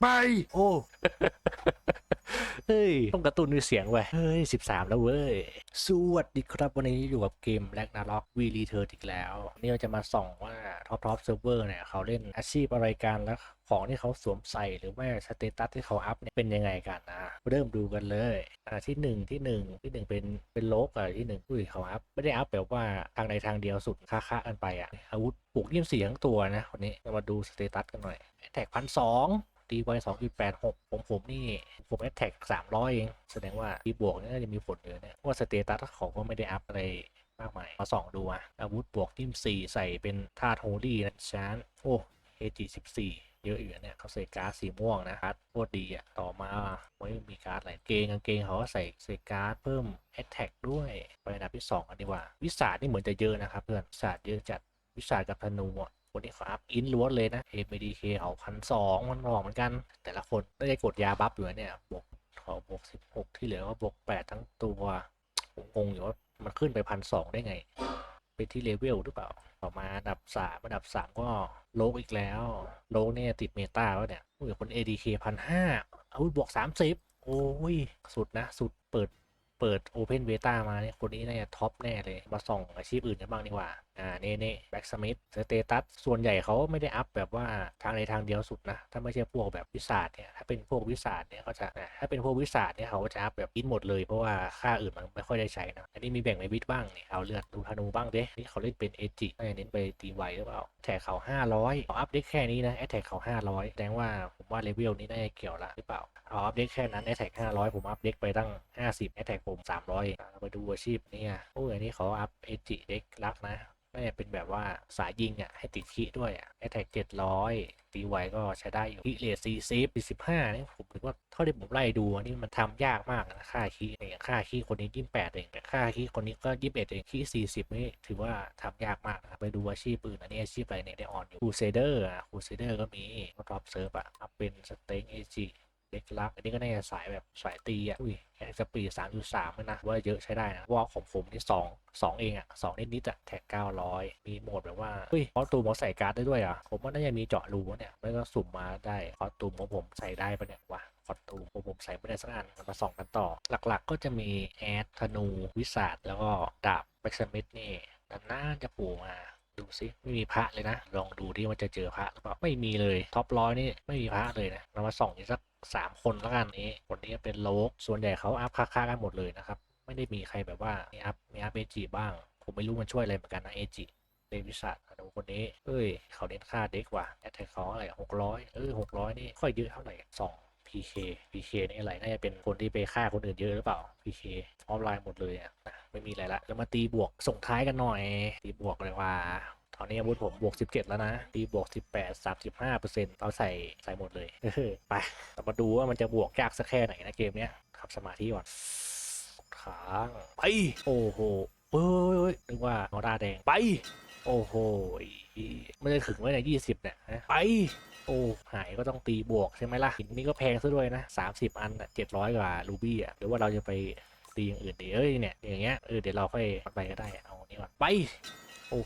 ไป โอ้เฮ้ยต้องกระตุ้นด้วยเสียงเว้ยเฮ้ย 13 แล้วเว้ย สวัสดีครับวันนี้อยู่กับเกมแ a กนาล็อกวีรีเทอร์อีกแล้ววันนี่เราจะมาส่องว่าท็อปท็อปเซิร์ฟเวอร์เนี่ยเขาเล่นอาชีพอะไรกันแล้วของที่เขาสวมใส่หรือว่าสเตตัสที่เขาอัพเนี่ยเป็นยังไงกันนะ เริ่มดูกันเลยอ่าที่หนึ่งที่หนึ่งที่หนึ่งเป็นเป็นโลกอะที่หนึ่งอุ้ยเขาอัพไม่ได้อัพแบบว่าทางใดทางเดียวสุดค่าๆกันไปอะอาวุธปลุกยี่สิบสี่ทั้งตัวนะคนนี้เรามาดูสเตตัสกันหน่อยแท็กพันสอง ตีไว้สองจุดแปดหกผมผมนี่ผมแอดแท็กสามร้อยเอง แสดงว่าที่บวกเนี่ยจะมีผลเยอะเนี่ยเพราะว่าสเตตัสเขาก็ไม่ได้อัพอะไรมากมายมาส่องดูอะอาวุธบวกทิมสี่ใส่เป็นธาตุโฮลี่นะชานโอ้เอจีสิบสี่เยอะอยู่เนี่ยเขาใส่การ์ดสีม่วงนะคัดโคตรดีอะต่อมาไม่มีการ์ดอะไรเกงกางเกงเขาก็ใส่ใส่การ์ดเพิ่มแอดแท็กด้วย ไปอันดับที่สองกันดีกว่า วิสาดนี่เหมือนจะเยอะนะครับเพื่อนวิสาดเยอะจัดวิสาดกับธนูอะ คนนี้เขาอัพอินล้วนเลยนะ MDK เขาพันสองมันบอกเหมือนกัน แต่ละคนไม่ได้กดยาบัฟอยู่เนี่ยบวกขอบวกสิบหกที่เหลือก็บวกแปดทั้งตัวผมงงอยู่ว่ามันขึ้นไปพันสองได้ไงเป็นที่เลเวลหรือเปล่า ต่อมาอันดับสามอันดับสามก็โลกอีกแล้ว โลกเนี่ยติดเมตาแล้วเนี่ยอุ้ยคน ADK พันห้าอาวุธบวกสามสิบโอ้ย สุดนะ สุดเปิดเปิด Open Beta มาเนี่ยคนนี้น่าจะท็อปแน่เลย มาส่องอาชีพอื่นกันบ้างดีกว่า อ่าเน่เน่แบ็กสมิธสเตตัสส่วนใหญ่เขาไม่ได้อัพแบบว่าทางในทางเดียวสุดนะ ถ้าไม่ใช่พวกแบบวิสาดเนี่ยถ้าเป็นพวกวิสาดเนี่ยเขาจะถ้าเป็นพวกวิสาดเนี่ยเขาจะอัพแบบอินหมดเลยเพราะว่าค่าอื่นมันไม่ค่อยได้ใช้นะอันนี้มีแบ่งในวิทบ้างเนี่ยเอาเลือดดูธนูบ้างเด้นี่เขาเล่นเป็นเอจิน่าจะเน้นไปตีไวหรือเปล่าแท็กเขา500เขาอัพได้แค่นี้นะแอตแท็กเขา500แสดงว่าผมว่าเลเวลนี้น่าจะเกี่ยวละหรือเปล่าเอาอัพเด็กแค่นั้นแอ t แท็ก500 ผมอัพเด็กไปตั้ง 50แอ t แท็กผม 300อะเราไปดูอาชีพเนี่ยโอ้ยอันนี้เขาอัพเอจิเด็กรักนะน่าจะเป็นแบบว่าสายยิงอะให้ติดคีด้วยอะแอ t แท็ก700ตีไวก็ใช้ได้อยู่คีเลส40 45นี่ผมถือว่าเท่าที่ผมไล่ดูอันนี่มันทำยากมากนะค่าคีเนี่ยค่าคีคนนี้28เองแต่ค่าคีคนนี้ก็21เอ็ดเองคี40นี่ถือว่าทำยากมากนะครับไปดูอาชีพอื่นอันนี้อาชีพอะไรเนี่ยได้อ่อนอยู่คูเซเดอร์อะคูเซเดอร์ก็มีก็ท็อปเซิร์ฟอะเป็นสเต็งเอจิ เด็กลักอันนี้ก็น่าจะสายแบบสายตีอะอุ้ยแค่สปีดสามจุดสามนะว่าเยอะใช้ได้นะว่าของผมนี่สองสองเองอะสองนิดนิดอะแท็กเก้าร้อยมีโหมดแบบว่าเฮ้ยคอตูมเขาใส่การ์ดได้ด้วยอะผมว่าน่าจะมีเจาะรูวะเนี่ยไม่ก็สุ่มมาได้คอตูมของผมใส่ได้ปะเนี่ยวะคอตูมของผมใส่ไม่ได้สักอันมันมาส่องกันต่อ หลักๆ ก็จะมีแอดธนูวิสาดแล้วก็ดาบแบ็กสมิธนี่นานๆจะโผล่มา ดูสิไม่มีพระเลยนะ ลองดูที่ว่าจะเจอพระหรือเปล่าไม่มีเลยท็อปร้อยนี่ไม่มีพระเลยนะเรามาส่องอีกสักสามคนแล้วกันนี้คนนี้เป็นโลกส่วนใหญ่เขาอัพค่าๆกันหมดเลยนะครับไม่ได้มีใครแบบว่ามีอัพมีอัพเอจิบ้าง ผมไม่รู้มันช่วยอะไรเหมือนกันนะเอจิเดวิสัตดูคนนี้เอ้ย เขาเน้นค่าเด็กว่ะแอตแทกเขาอะไรหกร้อยเออหกร้อยนี่ค่อยเยอะเท่าไหร่สอง PK PK นี่อะไรน่าจะเป็นคนที่ไปฆ่าคนอื่นเยอะหรือเปล่า PK ออฟไลน์หมดเลยอะนะ ไม่มีอะไรละแล้วมาตีบวกส่งท้ายกันหน่อย ตีบวกเลยว่าตอนนี้อาวุธผมบวก 17 แล้วนะ ตีบวก 18 35เปอร์เซ็นต์เอาใส่ใส่หมดเลยเออไปแต่มาดูว่ามันจะบวกยากสักแค่ไหนนะเกมเนี้ยขับสมาธิก่อนค้าไป โอ้โหเอ้ยนึกว่าออร่าแดงไป โอ้โหไม่ได้ถึงไว้ใน20เนี่ยนะไป โอ้ หายก็ต้องตีบวกใช่ไหมล่ะหินนี้ก็แพงซะด้วยนะ30อันเจ็ดร้อยกว่ารูบี้อะหรือว่าเราจะไป ตีอย่างอื่นดีเอ้ยเนี่ยอย่างเงี้ยเออเดี๋ยวเราค่อยไปก็ได้เอานนี้ก่อนไปโอ้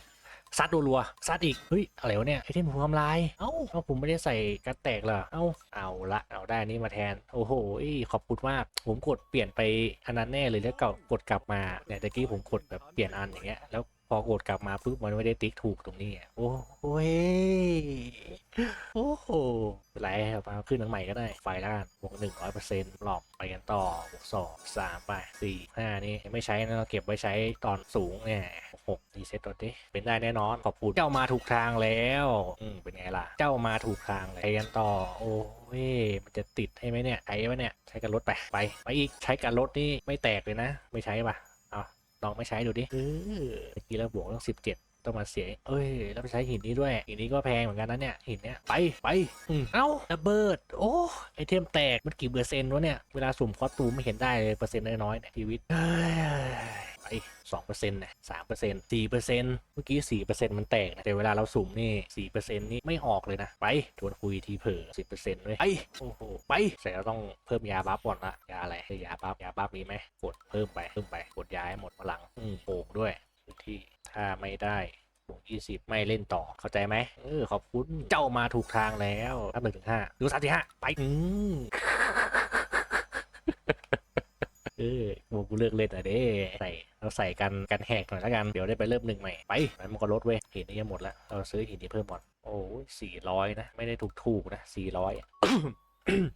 ซัดรัวๆซัดอีกเฮ้ยอะไรวะเนี่ยไอเทมผมทำลายเอ้าเอ้าผมไม่ได้ใส่กันแตกเหรอเอ้าเอาละเอาได้นนี้มาแทนโอ้โหขอบคุณมากผมกดเปลี่ยนไปอันนั้นแน่เลยแล้วก็กดกลับมาเนี่ยตะกี้ผมกดแบบเปลี่ยนอันอย่างเงี้ยแล้วพอกดกลับมาปุ๊บมันไม่ได้ติ๊กถูกตรงนี้โอ้โหโอ้โห ขึ้นหนังใหม่ก็ได้ไฟล้วกันบวกหนึ่งร้อยเปอร์เซ็นต์หลอกไปกันต่อบวกสองสามไปสี่ห้านี่ไม่ใช้นะเราเก็บไว้ใช้ตอนสูงเนี่ยหกรีเซ็ตตัวดิเป็นได้แน่นอนขอบคุณเจ้ามาถูกทางแล้วอืมเป็นไงล่ะ เจ้ามาถูกทางเลยไปกันต่อ โอ้ยมันจะติดให้ไหมเนี่ยใช้ไหมเนี่ยใช้กันรถไปไปไปอีกใช้กันรถนี่ไม่แตกเลยนะ ไม่ใช้ปะเอาลองไม่ใช้ดูดิเออเมื่อกี้เราบวกต้องสิบเจ็ด ต้องมาเสีย เอ้ย แล้วไปใช้หินนี้ด้วย หินนี้ก็แพงเหมือนกันนะเนี่ย หินเนี้ยไป ไปอืมเอ้าระเบิด โอ้ ไอเทมแตก มันกี่เปอร์เซ็นต์วะเนี่ย เวลาสุ่มคอสตูมไม่เห็นได้เลยเปอร์เซ็นต์น้อยๆเนี่ยชีวิตเอ้ยไปสองเปอร์เซ็นต์นะสามเปอร์เซ็นต์สี่เปอร์เซ็นต์เมื่อกี้สี่เปอร์เซ็นต์มันแตกนะ แต่เวลาเราสุ่มนี่สี่เปอร์เซ็นต์นี่ไม่ออกเลยนะ ไปชวนคุยทีเผลอสิบเปอร์เซ็นต์เลยไปโอ้โห ไปแต่เราต้องเพิ่มยาบัฟก่อนละยาอะไรยาบัฟยาบัฟมีไหมกดเพิ่มไปเพิ่มไปกดยาให้หมดพลังอืมโป่งด้วยพื้นที่ ถ้าไม่ได้บวกยี่สิบไม่เล่นต่อเข้าใจไหมเออขอบคุณเจ้ามาถูกทางแล้วถ้าหนึ่งถึงห้าดูสามสี่ห้าไปอืมเออกูกูเลิกเล่นอะเด้ใส่เราใส่กันกันแหกหน่อยแล้วกันเดี๋ยวได้ไปเริ่มหนึ่งใหม่ไปนั้นมันก็ลดเว้ยหินนี่จะหมดแล้วเราซื้อหินนี้เพิ่มหมดโอ้ยสี่ร้อยนะไม่ได้ถูกถูกๆนะสี่ร้อย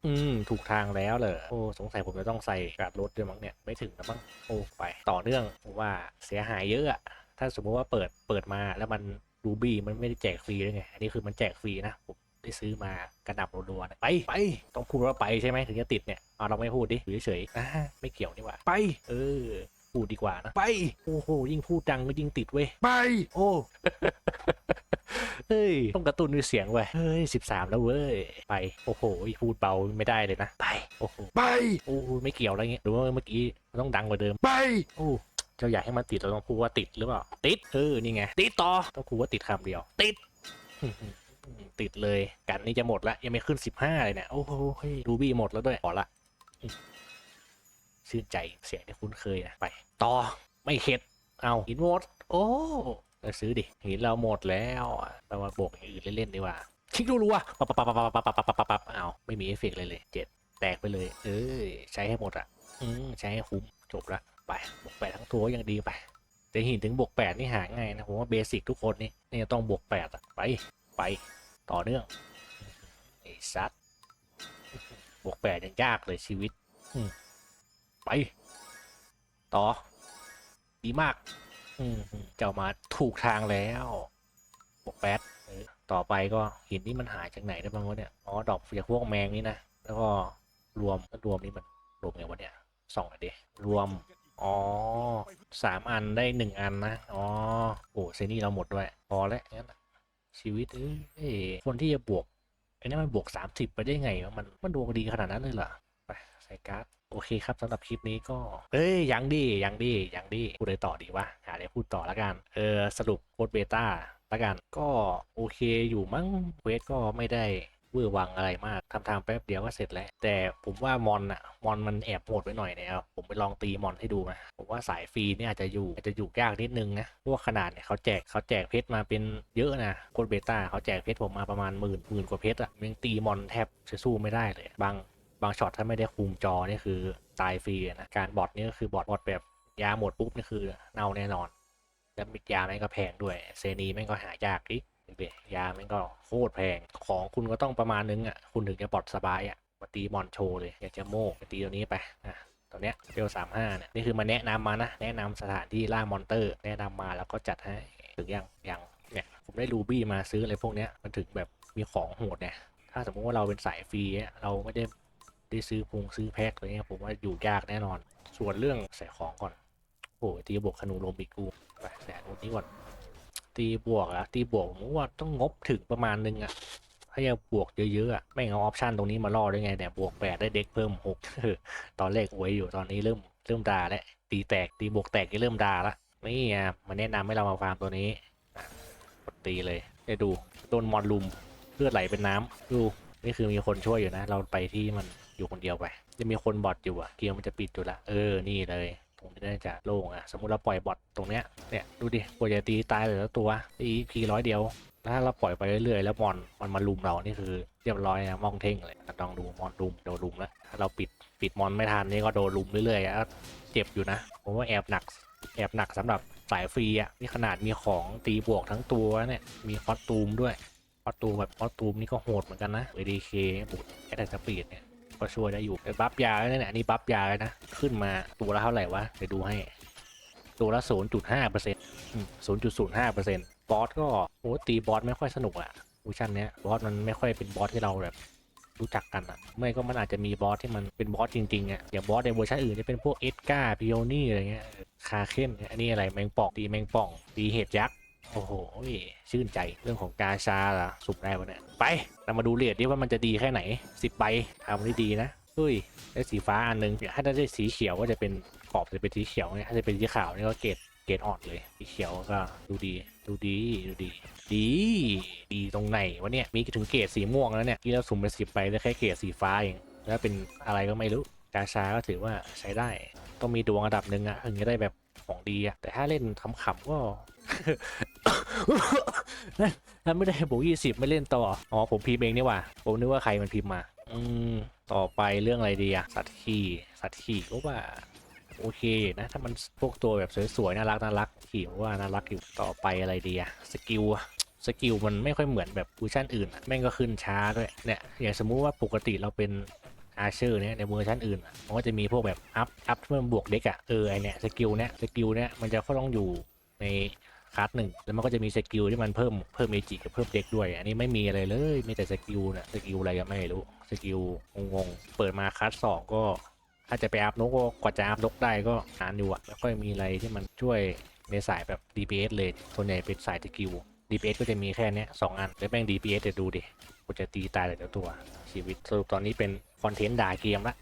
อืมถูกทางแล้วเลยโอ้สงสัยผมจะต้องใส่การลดด้วยมั้งเนี่ยไม่ถึงแล้วมั้งโอ้ไปต่อเนื่องผมว่าเสียหายเยอะอะ ถ้าสมมติว่าเปิดเปิดมาแล้วมันรูบี้มันไม่ได้แจกฟรีด้วยไง อันนี้คือมันแจกฟรีนะ ผมได้ซื้อมากระหน่ำรัวๆนะไปไปต้องพูดว่าไปใช่ไหมถึงจะติดเนี่ยเอาเราไม่พูดดิอยู่เฉยๆอ่าไม่เกี่ยวนี่หว่าไป เออพูดดีกว่านะไป โอ้โหยิ่งพูดดังก็ยิ่งติดเว้ยไป โอ้เฮ้ยต้องกระตุ้นด้วยเสียงเว้ยเฮ้ยสิบสามแล้วเว้ยไปโอ้โหพูดเบาไม่ได้เลยนะ ไปโอ้โหไปโอ้โหไม่เกี่ยวอะไรเงี้ยหรือว่าเมื่อกี้มันต้องดังกว่าเดิมไปโอ้ เจ้าอยากให้มันติดเราต้องพูดว่าติดหรือเปล่า ติดเออนี่ไง ติดต่อต้องพูดว่าติดคำเดียว ติดติดเลยกันนี่จะหมดละยังไม่ขึ้นสิบห้าเลยเนี่ยโอ้โหรูบี้หมดแล้วด้วยพอละชื่นใจเสียงที่คุ้นเคยนะไป ต่อไม่เข็ดเอาหินหมด โอ้เราซื้อดิหินเราหมดแล้วเรามาบวกอย่างอื่นเล่นๆดีกว่าคิกรัวๆปับปับปับปับปับปับปับปับเอาไม่มีเอฟเฟกต์เลยเลยเจ็ดแตกไปเลย เออใช้ให้หมดอะ อืมใช้ให้คุ้มจบละ ไปบวกแปดทั้งตัวก็ยังดีไปแต่หินถึงบวกแปดนี่หาง่ายนะผมว่าเบสิกทุกคนนี่นี่ต้องบวกแปดอะไปไปต่อเนื่องไอ้ซัดบวกแปดยังยากเลยชีวิตอืมไป ต่อ ดีมากอืมเจ้ามาถูกทางแล้วบวกแปดเออต่อไปก็หินนี่มันหายจากไหนได้บ้างวะเนี่ยอ๋อดอกจากพวกแมงนี่นะแล้วก็รวมรวมนี่มันรวมไงวะเนี่ยสองอันดิรวม อ๋อสามอันได้หนึ่งอันนะ อ๋อ โอ้เซนี่เราหมดด้วย พอแล้วงั้นชีวิตเอ้ยคนที่จะบวกไอ้นี่มันบวกสามสิบไปได้ไงมันมันดวงดีขนาดนั้นเลยเหรอไปใส่การ์ดโอเคครับสำหรับคลิปนี้ก็ เอ้ยยังดียังดียังดีพูดอะไรต่อดีวะหาอะไรพูดต่อละกัน เออสรุปโค้ดเบต้าละกันก็โอเคอยู่มั้งเวสก็ไม่ได้ เวอร์วังอะไรมากทำทางแป๊บเดียวก็เสร็จแล้ว แต่ผมว่ามอนอะมอนมันแอบโหดไว้หน่อยเนี่ยครับผมไปลองตีมอนให้ดูนะผมว่าสายฟรีเนี่ยอาจจะอยู่อาจจะอยู่ยากนิดนึงนะเพราะว่าขนาดเนี่ยเขาแจกเขาแจกเพชรมาเป็นเยอะนะโคดเบต้าเขาแจกเพชรผมมาประมาณหมื่นหมื่นกว่าเพชรอะยังตีมอนแทบจะสู้ไม่ได้เลย บางบางช็อตถ้าไม่ได้คุมจอนี่คือตายฟรีนะการบอทนี่ก็คือบอทบอทแบบยาหมดปุ๊บนี่คือเน่าแน่นอนแล้วมิดยาแม่งก็แพงด้วยเซนีแม่งก็หายากดิ เบยาแม่งก็โคตรแพง ของคุณก็ต้องประมาณนึงอะ คุณถึงจะบอทสบายอะมาตีมอนโชเลย อยากจะโม่ไปตีตัวนี้ไปอะตัวเนี้ยเบลสามห้าเนี่ยนี่คือมาแนะนำมานะ แนะนำสถานที่ล่ามอนเตอร์ แนะนำมาแล้วก็จัดให้ถึงยังยังเนี่ยผมได้รูบี้มาซื้ออะไรพวกเนี้ยมันถึงแบบมีของโหดเนี่ยถ้าสมมติว่าเราเป็นสายฟรีอะเราไม่ได้ได้ซื้อพุงซื้อแพ็คอะไรเงี้ยผมว่าอยู่ยากแน่นอน ส่วนเรื่องใส่ของก่อนโอ้ยตีบวกขนูลมอีกกูไปแสนนู้นนี้ก่อน ตีบวกอะตีบวกผมว่าต้องงบถึงประมาณนึงอะถ้าจะบวกเยอะๆอะไม่เอาออปชันตรงนี้มาล่อได้ไงแต่บวกแปดได้เด็กเพิ่มหกตอนแรกไว้อยู่ตอนนี้เริ่มเริ่มด่าแล้วตีแตกตีบวกแตกก็เริ่มด่าละนี่ไงมาแนะนำให้เรามาฟาร์มตัวนี้กดตีเลยได้ดูโดนมอนลุมเลือดไหลเป็นน้ำดูนี่คือมีคนช่วยอยู่นะ เราไปที่มันอยู่คนเดียวไป จะมีคนบอทอยู่อะเกมมันจะปิดอยู่ละเออนี่เลย ตรงนี้น่าจะโล่งอะสมมุติเราปล่อยบอทตรงเนี้ยเนี่ยดูดิกว่าจะตีตายเหลือตัวตีพีร้อยเดียวถ้าเราปล่อยไปเรื่อยๆแล้วมอนมันมาลุมเรานี่คือเรียบร้อยนะมองเท่งเลยลองดูมอนลุมโดนลุมแล้วถ้าเราปิดปิดมอนไม่ทันนี่ก็โดนลุมเรื่อยๆอะเจ็บอยู่นะผมว่าแอบหนักแอบหนักสำหรับสายฟรีอะนี่ขนาดมีของตีบวกทั้งตัวเนี่ยมีคอสตูมด้วยคอสตูมแบบคอสตูมนี่ก็โหดเหมือนกันนะ ADK บุตรแอดสปีดเนี่ย ก็ช่วยได้อยู่แต่บัฟยาแล้วเนี่ยอันนี้บัฟยาเลยนะขึ้นมาตัวละเท่าไหร่วะเดี๋ยวดูให้ ตัวละ0.5เปอร์เซ็นต์0.05เปอร์เซ็นต์บอสก็โอ้ตีบอสไม่ค่อยสนุกอะวิชั่นเนี้ยบอสมันไม่ค่อยเป็นบอสที่เราแบบรู้จักกันอะไม่ก็มันอาจจะมีบอสที่มันเป็นบอสจริงๆอะอย่างบอสในเวอร์ชันอื่นจะเป็นพวกเอ็ดการ์พิโอนี่อะไรเงี้ยคาเคนอันนี้อะไรแมงป่องตีแมงป่องตีเห็ดยักษ์ โอ้โหชื่นใจเรื่องของกาชาล่ะสุกได้ปะเนี่ย ไป เรามาดูเรียดดิว่ามันจะดีแค่ไหนสิบใบทำได้ดีนะเฮ้ยได้สีฟ้าอันหนึงถ้าได้สีเขียวก็จะเป็นขอบจะเป็นสีเขียวเนี่ยถ้าจะเป็นสีขาวนี่ก็เกรดเกรดอ่อนเลยสีเขียวก็ดูดีดูดีดูดี ดีดีตรงไหนวะเนี่ยมีถึงเกรดสีม่วงแล้วเนี่ยที่เราสุ่มไปสิบใบได้แค่เกรดสีฟ้าเองแล้วเป็นอะไรก็ไม่รู้กาชาก็ถือว่าใช้ได้ต้องมีดวงระดับหนึ่งอะถึงจะได้แบบของดีอะแต่ถ้าเล่นขำๆก็ ถ้าไม่ได้บวกยี่สิบไม่เล่นต่อ อ๋อ ผมพิมพ์เองนี่ว่าผมนึกว่าใครมันพิมพ์มา อืม ต่อไปเรื่องอะไรดีอะสัตว์ขี่ สัตว์ขี่ก็ว่า โอเคนะ ถ้ามันพวกตัวแบบสวยๆ น่ารักน่ารักขี่ว่าน่ารักอยู่ต่อไปอะไรดีอะสกิลสกิลมันไม่ค่อยเหมือนแบบเวอร์ชันอื่น แม่งก็ขึ้นช้าด้วย เนี่ย อย่างสมมุติว่าปกติเราเป็นอาเชอร์เนี่ยในเวอร์ชันอื่นมันก็จะมีพวกแบบอัพอัพที่มันบวกเด็กอะเออไอเนี่ยสกิลเนี่ยสกิลเนี่ยมันจะก็ต้องอยู่ใน คลาสหนึ่งแล้วมันก็จะมีสกิลที่มันเพิ่มเพิ่มเมจิกับเพิ่มเด็กด้วย อันนี้ไม่มีอะไรเลยมีแต่สกิลน่ะสกิลอะไรก็ไม่รู้สกิลงงๆเปิดมาคลาสสองก็ถ้าจะไปอัพนกก็กว่าจะอัพนกได้ก็นานอยู่อะแล้วก็มีอะไรที่มันช่วยในสายแบบ DPS เลยส่วนใหญ่เป็นสายสกิล DPS ก็จะมีแค่เนี้ยสองอัน แล้วแม่ง DPS เดี๋ยวดูดิกูจะตีตายแต่ละตัวชีวิตสรุปตอนนี้เป็นคอนเทนต์ด่าเกมละ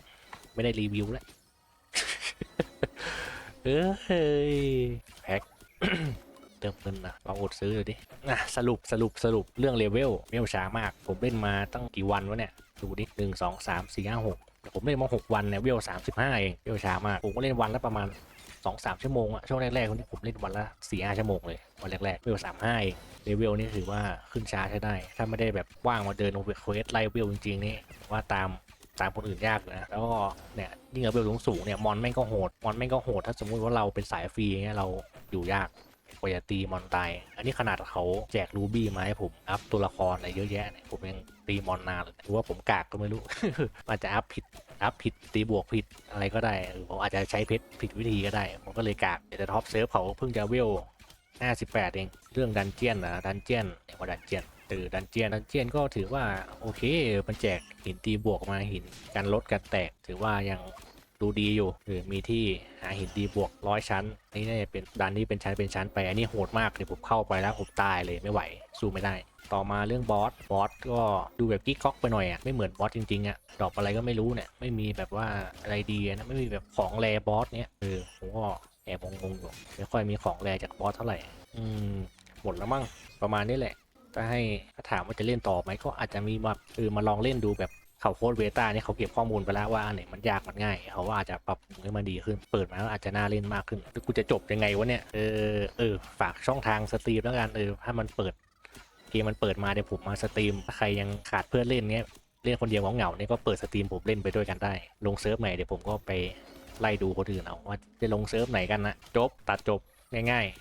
ไม่ได้รีวิวล้วเอ้ยแพ็ค เติมเงินนะลองอดซื้อดูดิอะสรุปสรุปสรุปเรื่องเลเวลเลเวลช้ามาก ผมเล่นมาตั้งกี่วันวะเนี่ยดูดิหนึ่งสองสามสี่ห้าหกผมเล่นมาหกวันเนี่ยเวลสามสิบห้าเองเวลช้ามากผมก็เล่นวันละประมาณสองสามชั่วโมงอะช่วงแรกๆคนที่ผมเล่นวันละสี่ห้าชั่วโมงเลยวันแรกๆเวลสามห้าเองเลเวลนี่ถือว่าขึ้นช้าใช้ได้ ถ้าไม่ได้แบบว่างมาเดินลงไปเควสไล่เวลจริงๆนี่ว่าตามตามคนอื่นยากนะแล้วก็เนี่ยยิ่งเลเวลสูงๆเนี่ยมอนแม่งก็โหดมอนแม่งก็โหดถ้าสมมุติว่าเราเป็นสายฟรีเงี้ยเราอยู่ยาก กว่าจะตีมอนตายอันนี้ขนาดเขาแจกรูบี้มาให้ผมอัพตัวละครอะไรเยอะแยะเนี่ยผมยังตีมอนนานเลยหรือว่าผมกากก็ไม่รู้ อาจจะอัพผิดอัพผิดตีบวกผิดอะไรก็ได้หรือผมอาจจะใช้เพชรผิดวิธีก็ได้ผมก็เลยกากแต่ท็อปเซิร์ฟเขาเพิ่งจะเวล58เองเรื่องดันเจียนนะดันเจียนเรียกว่าดันเจียนเออดันเจียนดันเจียนก็ถือว่าโอเคมันแจกหินตีบวกมาหินการลดการแตกถือว่ายัง ดูดีอยู่หรือมีที่หาหินดีบวกร้อยชั้นนี่น่าจะเป็นดันที่เป็นชั้นเป็นชั้นไปอันนี้โหดมากเดี๋ยวผมเข้าไปแล้วผมตายเลยไม่ไหวสู้ไม่ได้ ต่อมาเรื่องบอสบอสก็ดูแบบกิ๊กก๊อกไปหน่อยอะไม่เหมือนบอสจริงๆอะดอปอะไรก็ไม่รู้เนี่ยไม่มีแบบว่าอะไรดีนะไม่มีแบบของแรบอสเนี้ยเออผมก็แอบงงๆอยู่ไม่ค่อยมีของแรจากบอสเท่าไหร่อืมหมดแล้วมั้งประมาณนี้แหละถ้าให้ถ้าถามว่าจะเล่นต่อไหมก็อาจจะมีมาเออมาลองเล่นดูแบบ เขาโค้ดเวต้าเนี่ยเขาเก็บข้อมูลไปแล้วว่าอันไหนมันยากมันง่ายเขาว่าอาจจะปรับปรุงให้มันดีขึ้น เปิดมาแล้วอาจจะน่าเล่นมากขึ้นกูจะจบยังไงวะเนี่ยเออเออฝากช่องทางสตรีมแล้วกันเออถ้ามันเปิดเกมมันเปิดมาเดี๋ยวผมมาสตรีมถ้าใครยังขาดเพื่อนเล่นเนี้ยเล่นคนเดียวของเหงาเนี่ยก็เปิดสตรีมผมเล่นไปด้วยกันได้ ลงเซิร์ฟไหนเดี๋ยวผมก็ไปไล่ดูคนอื่นเอาว่าจะลงเซิร์ฟไหนกันนะจบตัดจบง่ายๆ